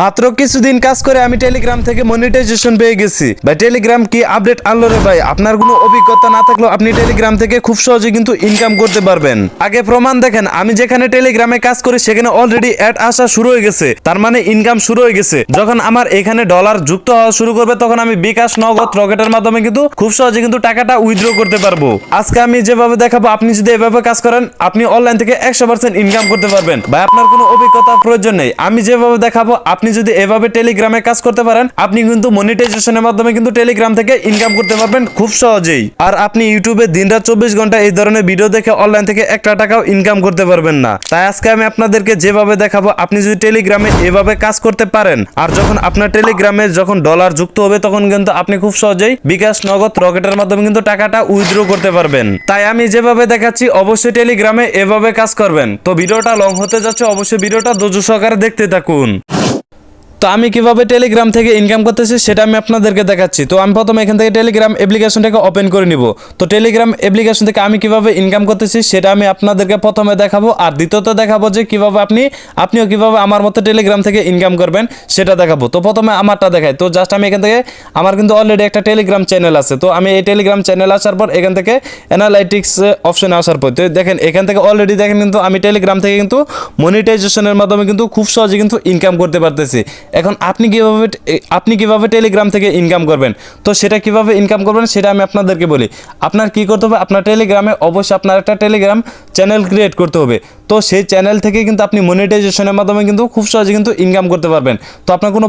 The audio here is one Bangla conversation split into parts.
মাত্র কিছুদিন কাজ করে আমি টেলিগ্রাম থেকে মনিটাইজেশন পেয়ে গেছি। ভাই টেলিগ্রাম কি আপডেট আনলো রে ভাই? আপনার কোনো অভিজ্ঞতা না থাকলেও আপনি টেলিগ্রাম থেকে খুব সহজে কিন্তু ইনকাম করতে পারবেন। আগে প্রমাণ দেখেন, আমি যেখানে টেলিগ্রামে কাজ করি, সেখানে অলরেডি অ্যাড আসা শুরু হয়ে গেছে। তার মানে ইনকাম শুরু হয়ে গেছে। যখন আমার এখানে ডলার যুক্ত হওয়া শুরু করবে, তখন আমি বিকাশ, নগদ রকেটের মাধ্যমে কিন্তু খুব সহজে কিন্তু টাকাটা উইথড্র করতে পারব। আজকে আমি যেভাবে দেখাবো, আপনি যদি এভাবে কাজ করেন, আপনি অনলাইন থেকে একশো পার্সেন্ট ইনকাম করতে পারবেন। ভাই, আপনার কোনো অভিজ্ঞতার প্রয়োজন নেই। আমি যেভাবে দেখাবো আপনি যদি এভাবে টেলিগ্রামে কাজ করতে পারেন, আপনি কিন্তু মনিটাইজেশনের মাধ্যমে কিন্তু টেলিগ্রাম থেকে ইনকাম করতে পারবেন খুব সহজেই। আর আপনি ইউটিউবে দিনরাত চব্বিশ ঘণ্টা এই ধরনের ভিডিও দেখে অনলাইন থেকে একটা টাকাও ইনকাম করতে পারবেন না। তাই আজকে আমি আপনাদেরকে যেভাবে দেখাবো, আপনি যদি টেলিগ্রামে এভাবে কাজ করতে পারেন, আর যখন আপনার টেলিগ্রামে যখন ডলার যুক্ত হবে, তখন কিন্তু আপনি খুব সহজেই বিকাশ, নগদ, রকেটের মাধ্যমে কিন্তু টাকাটা উইথড্র করতে পারবেন। তাই আমি যেভাবে দেখাচ্ছি, অবশ্যই টেলিগ্রামে এভাবে কাজ করবেন। তো ভিডিওটা লং হতে যাচ্ছে, অবশ্যই ভিডিওটা ধৈর্য সহকারে দেখতে থাকুন। তো আমি কীভাবে টেলিগ্রাম থেকে ইনকাম করতেছি সেটা আমি আপনাদেরকে দেখাচ্ছি। তো আমি প্রথমে এখান থেকে টেলিগ্রাম অ্যাপ্লিকেশনটাকে ওপেন করে নিব। তো টেলিগ্রাম অ্যাপ্লিকেশন থেকে আমি কীভাবে ইনকাম করতেছি সেটা আমি আপনাদেরকে প্রথমে দেখাবো আর দ্বিতীয়ত দেখাবো যে কীভাবে আপনি, আপনিও কীভাবে আমার মতো টেলিগ্রাম থেকে ইনকাম করবেন সেটা দেখাবো। তো প্রথমে আমারটা দেখাই। তো জাস্ট আমি এখান থেকে, আমার কিন্তু অলরেডি একটা টেলিগ্রাম চ্যানেল আছে। তো আমি এই টেলিগ্রাম চ্যানেল আসার পর এখান থেকে অ্যানালাইটিক্স অপশনে আসার পর, তো দেখেন এখান থেকে অলরেডি দেখেন কিন্তু আমি টেলিগ্রাম থেকে কিন্তু মনিটাইজেশনের মাধ্যমে কিন্তু খুব সহজে কিন্তু ইনকাম করতে পারতেছি। এখন আপনি কীভাবে আপনি কীভাবে টেলিগ্রাম থেকে ইনকাম করবেন? তো সেটা কীভাবে ইনকাম করবেন সেটা আমি আপনাদেরকে বলি। আপনার কি করতে হবে? আপনার টেলিগ্রামে অবশ্যই আপনার একটা টেলিগ্রাম চ্যানেল ক্রিয়েট করতে হবে। তো সেই চ্যানেল থেকে কিন্তু আপনি মনিটাইজেশনের মাধ্যমে কিন্তু খুব সহজে কিন্তু ইনকাম করতে পারবেন। তো আপনার কোনো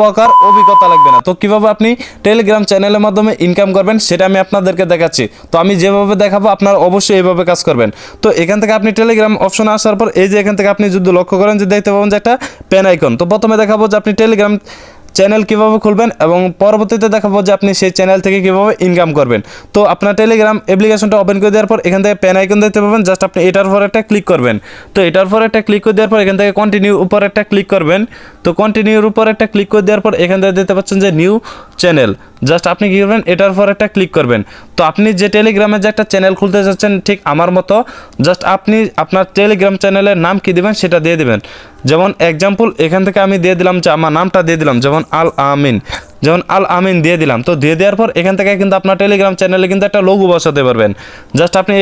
প্রকার অভিজ্ঞতা লাগবে না। তো কীভাবে আপনি টেলিগ্রাম চ্যানেলের মাধ্যমে ইনকাম করবেন সেটা আমি আপনাদেরকে দেখাচ্ছি। তো আমি যেভাবে দেখাবো, আপনার অবশ্যই এইভাবে কাজ করবেন। তো এখান থেকে আপনি টেলিগ্রাম অপশনে আসার পর, এই যে এখান থেকে আপনি যদি লক্ষ্য করেন যে দেখতে পাবেন যে একটা পেন আইকন তো প্রথমে দেখাবো যে আপনি টেলিগ্রাম চ্যানেল কীভাবে খুলবেন এবং পরবর্তীতে দেখাবো যে আপনি সেই চ্যানেল থেকে কীভাবে ইনকাম করবেন। তো আপনার টেলিগ্রাম অ্যাপ্লিকেশনটা ওপেন করে দেওয়ার পর এখান থেকে প্যান আইকন দেখতে পাবেন জাস্ট আপনি এটার পর একটা ক্লিক করবেন। তো এটার পর একটা ক্লিক করে দেওয়ার পর এখান থেকে কন্টিনিউ উপর একটা ক্লিক করবেন। তো কন্টিনিউর উপর একটা ক্লিক করে দেওয়ার পর এখান থেকে দেখতে পাচ্ছেন যে নিউ চ্যানেল জাস্ট আপনি কী করবেন? এটার পর একটা ক্লিক করবেন। তো আপনি যে টেলিগ্রামে যে একটা চ্যানেল খুলতে চাচ্ছেন ঠিক আমার মতো জাস্ট আপনি আপনার টেলিগ্রাম চ্যানেলের নাম কী দেবেন সেটা দিয়ে দেবেন। যেমন এক্সাম্পল এখান থেকে আমি দিয়ে দিলাম যে, আমার নামটা দিয়ে দিলাম। যেমন আল আমিন। যেমন আল আমিন দিয়ে দিলাম। তো দিয়ে দেওয়ার পর এখান থেকে কিন্তু আপনার টেলিগ্রাম চ্যানেলে কিন্তু একটা লোগো বসাতে পারবেন। জাস্ট আপনি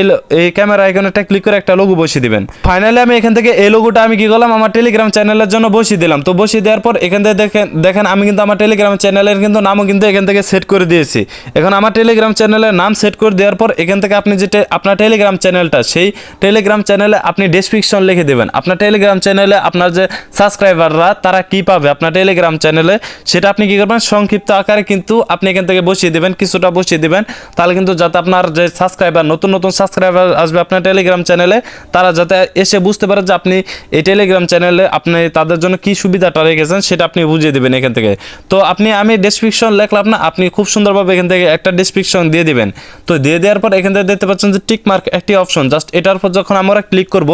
এই ক্যামেরা আইকনটা ক্লিক করে একটা লোগো বসিয়ে দিবেন। ফাইনালি আমি এখান থেকে এই লোগোটা আমি কি করলাম? আমার টেলিগ্রাম চ্যানেলের জন্য বসিয়ে দিলাম। তো বসিয়ে দেওয়ার পর এখান থেকে দেখেন দেখেন আমি কিন্তু আমার টেলিগ্রাম চ্যানেলের কিন্তু নামও কিন্তু এখান থেকে সেট করে দিয়েছি। এখন আমার টেলিগ্রাম চ্যানেলের নাম সেট করে দেওয়ার পর এখান থেকে আপনি যে আপনার টেলিগ্রাম চ্যানেলটা সেই টেলিগ্রাম চ্যানেলে আপনি ডেসক্রিপশন লিখে দেবেন। আপনার টেলিগ্রাম চ্যানেলে আপনার যে সাবস্ক্রাইবাররা তারা কি পাবে আপনার টেলিগ্রাম চ্যানেলে সেটা আপনি কি করবেন? সংক্ষিপ্ত আকারে কিন্তু আপনি এখান থেকে বসিয়ে দেবেন, কিছুটা বসিয়ে দেবেন। তাহলে কিন্তু যাতে আপনার যে সাবস্ক্রাইবার নতুন নতুন সাবস্ক্রাইবার আসবে আপনার টেলিগ্রাম চ্যানেলে তারা যাতে এসে বুঝতে পারে যে আপনি এই টেলিগ্রাম চ্যানেলে আপনি তাদের জন্য কি সুবিধাটা রেখেছেন, সেটা আপনি বুঝিয়ে দেবেন এখান থেকে। তো আপনি, আমি ডেসক্রিপশন লিখলাম না, আপনি খুব সুন্দরভাবে এখান থেকে একটা ডেসক্রিপশন দিয়ে দিবেন। তো দিয়ে দেওয়ার পর এখান থেকে দেখতে পাচ্ছেন যে টিক মার্ক একটি অপশন জাস্ট এটার পর যখন আমরা ক্লিক করব,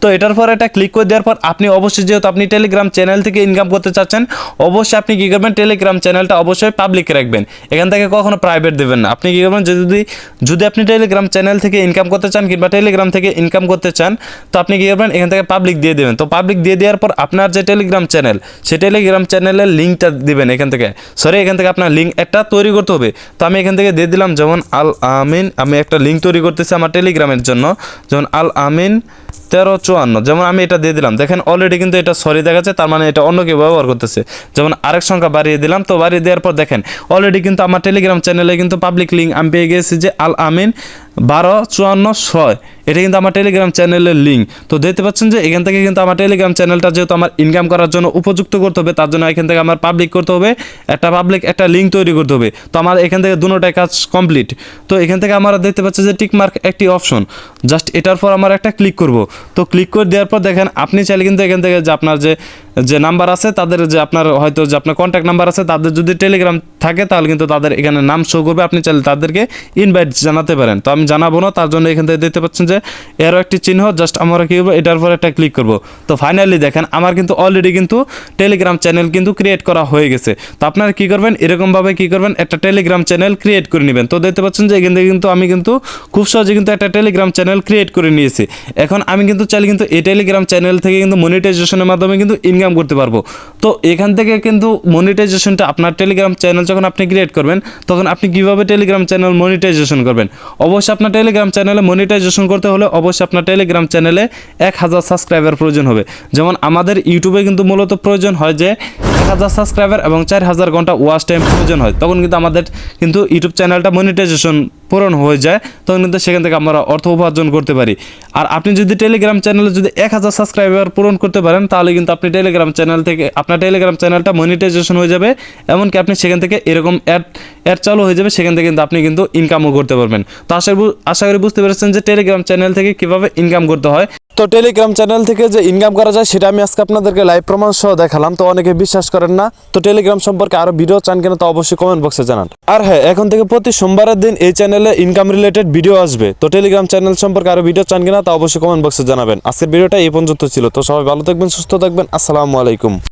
তো এটার পর এটা ক্লিক করে দেওয়ার পর আপনি অবশ্যই যেহেতু আপনি টেলিগ্রাম চ্যানেল থেকে ইনকাম করতে চাচ্ছেন, অবশ্যই আপনি কি করবেন টেলিগ্রাম চ্যানেলটা অবশ্যই পাবলিক রাখবেন। এখান থেকে কখনো প্রাইভেট দেবেন না। আপনি কি করবেন যদি যদি আপনি টেলিগ্রাম চ্যানেল থেকে ইনকাম করতে চান কিংবা টেলিগ্রাম থেকে ইনকাম করতে চান, তো আপনি কি করবেন, এখান থেকে পাবলিক দিয়ে দেবেন। তো পাবলিক দিয়ে দেওয়ার পর আপনার যে টেলিগ্রাম চ্যানেল সেই টেলিগ্রাম চ্যানেলের লিঙ্কটা দিবেন এখান থেকে। সরি এখান থেকে আপনার লিঙ্ক একটা তৈরি করতে হবে। তো আমি এখান থেকে দিয়ে দিলাম, যেমন আল আমিন, আমি একটা লিঙ্ক তৈরি করতেছি আমার টেলিগ্রামের জন্য। যেমন আল আমিন তেরো চুয়ান্ন। যেমন আমি এটা দিয়ে দিলাম। দেখেন অলরেডি কিন্তু এটা সরি দেখা দেখাচ্ছে, তার মানে এটা অন্য কেউ ব্যবহার করতেছে। যেমন আরেক সংখ্যা বাড়িয়ে দিলাম, তো বাড়িয়ে দেওয়ার পর দেখেন অলরেডি কিন্তু আমার টেলিগ্রাম চ্যানেলে কিন্তু পাবলিক লিঙ্ক আমি পেয়ে গেছি যে আল আমিন বারো, চুয়ান্ন, ছয়। এটা কিন্তু আমার টেলিগ্রাম চ্যানেলের লিঙ্ক তো দেখতে পাচ্ছেন যে এখান থেকে কিন্তু আমার টেলিগ্রাম চ্যানেলটা যেহেতু আমার ইনকাম করার জন্য উপযুক্ত করতে হবে, তার জন্য এখান থেকে আমার পাবলিক করতে হবে, একটা পাবলিক একটা লিঙ্ক তৈরি করতে হবে। তো আমার এখান থেকে দুটোটাই কাজ কমপ্লিট তো এখান থেকে আমরা দেখতে পাচ্ছি যে টিকমার্ক একটি অপশন জাস্ট এটার পর আমার একটা ক্লিক করব। তো ক্লিক করে দেওয়ার পর দেখেন, আপনি চাইলে কিন্তু এখান থেকে যে আপনার যে যে নাম্বার আছে, তাদের যে আপনার হয়তো যে আপনার কন্ট্যাক্ট নাম্বার আছে, তাদের যদি টেলিগ্রাম থাকে, তাহলে কিন্তু তাদের এখানে নাম শো করবে। আপনি চাইলে তাদেরকে ইনভাইট জানাতে পারেন। তো আমি জানাব না, তার জন্য এখান থেকে দেখতে পাচ্ছেন যে এরও একটি চিহ্ন জাস্ট আমরা কী করব, এটার পর একটা ক্লিক করব। তো ফাইনালি দেখেন, আমার কিন্তু অলরেডি কিন্তু টেলিগ্রাম চ্যানেল কিন্তু ক্রিয়েট করা হয়ে গেছে। তো আপনারা কী করবেন, এরকমভাবে কী করবেন, একটা টেলিগ্রাম চ্যানেল ক্রিয়েট করে নেবেন। তো দেখতে পাচ্ছেন যে এখান থেকে কিন্তু আমি কিন্তু খুব সহজে কিন্তু একটা টেলিগ্রাম চ্যানেল ক্রিয়েট করে নিয়েছি। এখন আমি কিন্তু চাইলে কিন্তু এই টেলিগ্রাম চ্যানেল থেকে কিন্তু মনিটাইজেশনের মাধ্যমে কিন্তু ইনকাম ইনকাম করতে পারব। তো এখান থেকে কিন্তু মনিটাইজেশনটা আপনার টেলিগ্রাম চ্যানেল যখন আপনি ক্রিয়েট করবেন, তখন আপনি কীভাবে টেলিগ্রাম চ্যানেল মনিটাইজেশন করবেন? অবশ্যই আপনার টেলিগ্রাম চ্যানেলে মনিটাইজেশন করতে হলে অবশ্যই আপনার টেলিগ্রাম চ্যানেলে এক হাজার সাবস্ক্রাইবার প্রয়োজন হবে। যেমন আমাদের ইউটিউবে কিন্তু মূলত প্রয়োজন হয় যে হাজার সাবস্ক্রাইবার এবং চার হাজার ঘণ্টা ওয়াচ টাইম প্রয়োজন হয়, তখন কিন্তু আমাদের কিন্তু ইউটিউব চ্যানেলটা মনিটাইজেশন পূরণ হয়ে যায়, তখন কিন্তু সেখান থেকে আমরা অর্থ উপার্জন করতে পারি। আর আপনি যদি টেলিগ্রাম চ্যানেলে যদি এক হাজার সাবস্ক্রাইবার পূরণ করতে পারেন, তাহলে কিন্তু আপনি টেলিগ্রাম চ্যানেল থেকে, আপনার টেলিগ্রাম চ্যানেলটা মনিটাইজেশন হয়ে যাবে, এমনকি আপনি সেখান থেকে এরকম অ্যাড অ্যাড চালু হয়ে যাবে, সেখান থেকে কিন্তু আপনি কিন্তু ইনকামও করতে পারবেন। তো আশা আশা করি বুঝতে পেরেছেন যে টেলিগ্রাম চ্যানেল থেকে কীভাবে ইনকাম করতে হয়। তো টেলিগ্রাম চ্যানেল থেকে যে ইনকাম করা যায়, সেটা আমি আজকে আপনাদেরকে লাইভ প্রমাণ সহ দেখালাম। তো অনেকে বিশ্বাস করেন না। তো টেলিগ্রাম সম্পর্কে আরও ভিডিও চান কিনা তো অবশ্যই কমেন্ট বক্সে জানান। আর হ্যাঁ এখন থেকে প্রতি সোমবারের দিন এই চ্যানেলে ইনকাম রিলেটেড ভিডিও আসবে। তো টেলিগ্রাম চ্যানেল সম্পর্কে আরও ভিডিও চান কিনা তা অবশ্যই কমেন্ট বক্সে জানাবেন। আজকের ভিডিওটা এই পর্যন্ত ছিল। তো সবাই ভালো থাকবেন, সুস্থ থাকবেন। আসসালামু আলাইকুম।